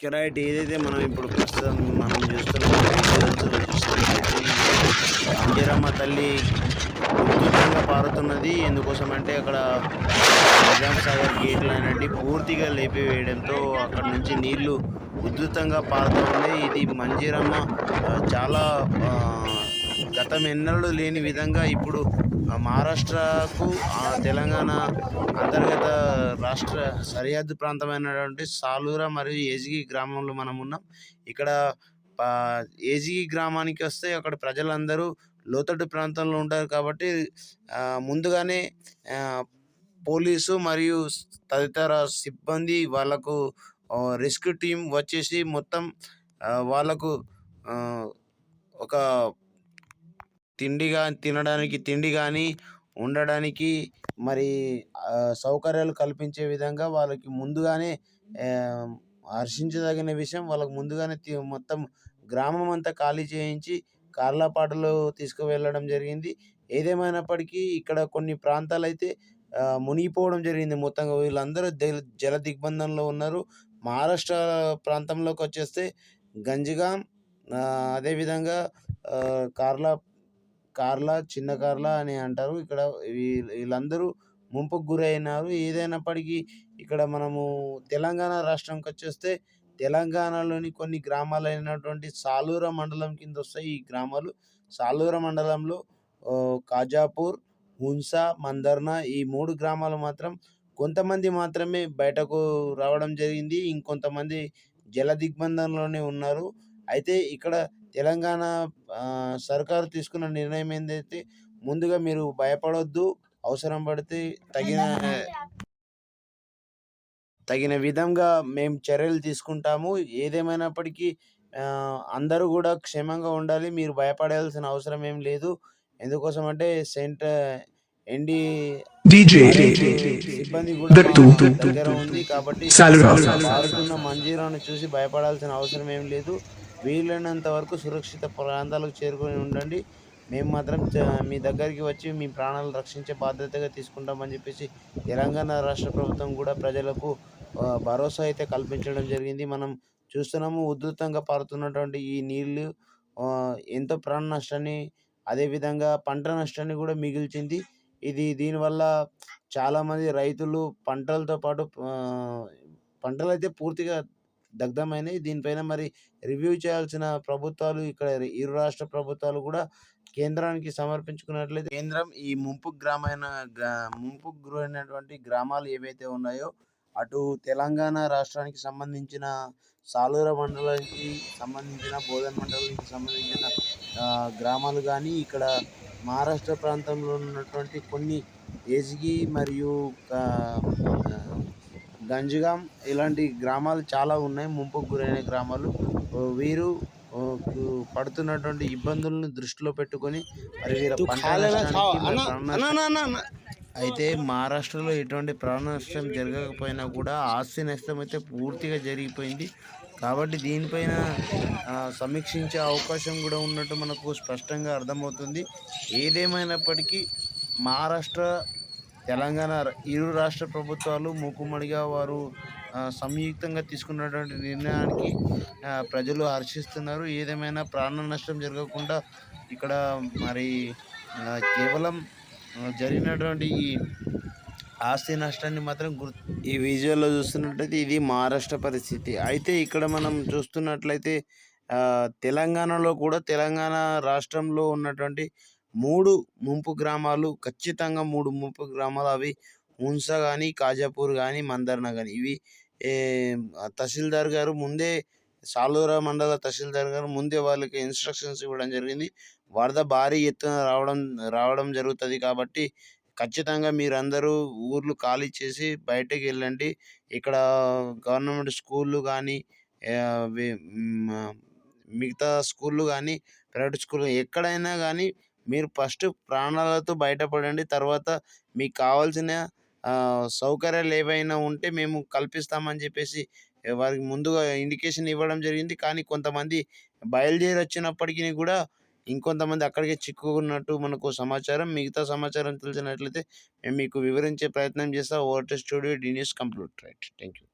కెరాయిట్ ఏదైతే మనం ఇప్పుడు ప్రస్తుతం మనం చూస్తున్నాం అంజరమ్మ తల్లి ఉధృతంగా పారుతున్నది. ఎందుకోసం అంటే అక్కడ నిజాం సాగర్ గేట్లు అనేవి పూర్తిగా లేపివేయడంతో అక్కడ నుంచి నీళ్ళు ఉధృతంగా పారుతూ ఇది మంజీరమ్మ చాలా గతం ఎన్నడూ లేని విధంగా ఇప్పుడు మహారాష్ట్రకు ఆ, తెలంగాణ అంతర్గత రాష్ట్ర సరిహద్దు ప్రాంతమైనటువంటి సాలూర మరియు ఏజిగి గ్రామంలో మనం ఉన్నాం. ఇక్కడ ఏజిగి గ్రామానికి వస్తే అక్కడ ప్రజలందరూ లోతట్టు ప్రాంతంలో ఉంటారు కాబట్టి ముందుగానే పోలీసు మరియు తదితర సిబ్బంది వాళ్ళకు రెస్క్యూ టీం వచ్చేసి మొత్తం వాళ్ళకు ఒక తిండిగా తినడానికి తిండి కానీ ఉండడానికి మరి సౌకర్యాలు కల్పించే విధంగా వాళ్ళకి ముందుగానే హర్షించదగిన విషయం వాళ్ళకి ముందుగానే మొత్తం గ్రామం అంతా ఖాళీ చేయించి కార్లపాటలో తీసుకువెళ్ళడం జరిగింది. ఏదేమైనప్పటికీ ఇక్కడ కొన్ని ప్రాంతాలు అయితే మునిగిపోవడం జరిగింది మొత్తంగా. వీళ్ళందరూ జల దిగ్బంధంలో ఉన్నారు. మహారాష్ట్ర ప్రాంతంలోకి వచ్చేస్తే గంజిగాం అదేవిధంగా కార్ల కార్లా కార్లా చిన్న కార్లా అని అంటారు. ఇక్కడ వీళ్ళందరూ ముంపుకు గురైనారు. ఏదైనప్పటికీ ఇక్కడ మనము తెలంగాణ రాష్ట్రంకి వచ్చేస్తే తెలంగాణలోని కొన్ని గ్రామాలైనటువంటి సాలూర మండలం కింద వస్తాయి ఈ గ్రామాలు. సాలూర మండలంలో కాజాపూర్ హున్సా మందర్నా ఈ మూడు గ్రామాలు మాత్రం కొంతమంది మాత్రమే బయటకు రావడం జరిగింది. ఇంకొంతమంది జల దిగ్బంధంలోనే ఉన్నారు. అయితే ఇక్కడ తెలంగాణ సర్కారు తీసుకున్న నిర్ణయం ఏందైతే ముందుగా మీరు భయపడొద్దు అవసరం పడితే తగిన తగిన విధంగా మేము చర్యలు తీసుకుంటాము. ఏదేమైనప్పటికీ అందరూ కూడా క్షేమంగా ఉండాలి. మీరు భయపడాల్సిన అవసరం ఏం లేదు. ఎందుకోసం అంటే సెంట్ ఎన్డి DJ సిబ్బంది కూడా దగ్గర ఉంది కాబట్టి మంజీరాను చూసి భయపడాల్సిన అవసరం ఏం లేదు. వీలైనంత వరకు సురక్షిత ప్రాంతాలకు చేరుకొని ఉండండి. మేము మాత్రం మీ దగ్గరికి వచ్చి మీ ప్రాణాలు రక్షించే బాధ్యతగా తీసుకుంటామని చెప్పేసి తెలంగాణ రాష్ట్ర ప్రభుత్వం కూడా ప్రజలకు భరోసా అయితే కల్పించడం జరిగింది. మనం చూస్తున్నాము ఉధృతంగా పారుతున్నటువంటి ఈ నీళ్ళు ఎంతో ప్రాణ నష్టాన్ని అదేవిధంగా పంట నష్టాన్ని కూడా మిగిల్చింది. ఇది దీనివల్ల చాలామంది రైతులు పంటలతో పాటు పంటలు అయితే పూర్తిగా దగ్ధమైనవి దీనిపైన మరి రివ్యూ చేయాల్సిన ప్రభుత్వాలు ఇక్కడ ఇరు రాష్ట్ర ప్రభుత్వాలు కూడా కేంద్రానికి సమర్పించుకున్నట్లయితే కేంద్రం ఈ ముంపు గ్రామైన ముంపు గురైనటువంటి గ్రామాలు ఏవైతే ఉన్నాయో అటు తెలంగాణ రాష్ట్రానికి సంబంధించిన సాలూర మండలానికి సంబంధించిన బోధన మండలానికి సంబంధించిన గ్రామాలు కానీ ఇక్కడ మహారాష్ట్ర ప్రాంతంలో ఉన్నటువంటి కొన్ని ఏజిగి మరియు గంజిగాం ఇలాంటి గ్రామాలు చాలా ఉన్నాయి. ముంపుకు గురైన గ్రామాలు. వీరు పడుతున్నటువంటి ఇబ్బందులను దృష్టిలో పెట్టుకొని మరి వీరి అయితే మహారాష్ట్రలో ఎటువంటి ప్రాణ నష్టం జరగకపోయినా కూడా ఆస్తి నష్టం అయితే పూర్తిగా జరిగిపోయింది. కాబట్టి దీనిపైన సమీక్షించే అవకాశం కూడా ఉన్నట్టు మనకు స్పష్టంగా అర్థమవుతుంది. ఏదేమైనప్పటికీ మహారాష్ట్ర తెలంగాణ ఇరు రాష్ట్ర ప్రభుత్వాలు మూకుమ్మడిగా వారు సంయుక్తంగా తీసుకున్నటువంటి నిర్ణయానికి ప్రజలు హర్షిస్తున్నారు. ఏదేమైనా ప్రాణ నష్టం జరగకుండా ఇక్కడ మరి కేవలం జరిగినటువంటి ఈ ఆస్తి నష్టాన్ని మాత్రం గుర్తు ఈ విజువల్లో చూస్తున్నట్లయితే ఇది మహారాష్ట్ర పరిస్థితి. అయితే ఇక్కడ మనం చూస్తున్నట్లయితే తెలంగాణలో కూడా తెలంగాణ రాష్ట్రంలో ఉన్నటువంటి మూడు ముంపు గ్రామాలు ఖచ్చితంగా మూడు ముంపు గ్రామాలు అవి హున్స కానీ కాజాపూర్ కానీ మందర్న కానీ ఇవి తహసీల్దార్ గారు ముందే సాలూరా మండల తహసీల్దార్ గారు ముందే వాళ్ళకి ఇన్స్ట్రక్షన్స్ ఇవ్వడం జరిగింది. వరద భారీ ఎత్తున రావడం రావడం జరుగుతుంది కాబట్టి ఖచ్చితంగా మీరందరూ ఊర్లు ఖాళీ చేసి బయటకు వెళ్ళండి. ఇక్కడ గవర్నమెంట్ స్కూళ్ళు కానీ మిగతా స్కూళ్ళు కానీ ప్రైవేట్ స్కూల్ ఎక్కడైనా కానీ మీరు ఫస్ట్ ప్రాణాలతో బయటపడండి. తర్వాత మీకు కావాల్సిన సౌకర్యాలు ఏవైనా ఉంటే మేము కల్పిస్తామని చెప్పేసి వారికి ముందుగా ఇండికేషన్ ఇవ్వడం జరిగింది. కానీ కొంతమంది బయలుదేరి వచ్చినప్పటికీ కూడా ఇంకొంతమంది అక్కడికే చిక్కుకున్నట్టు మనకు సమాచారం మిగతా సమాచారం తెలిసినట్లయితే మేము మీకు వివరించే ప్రయత్నం చేస్తాం. Voter studio D news complete right. Thank you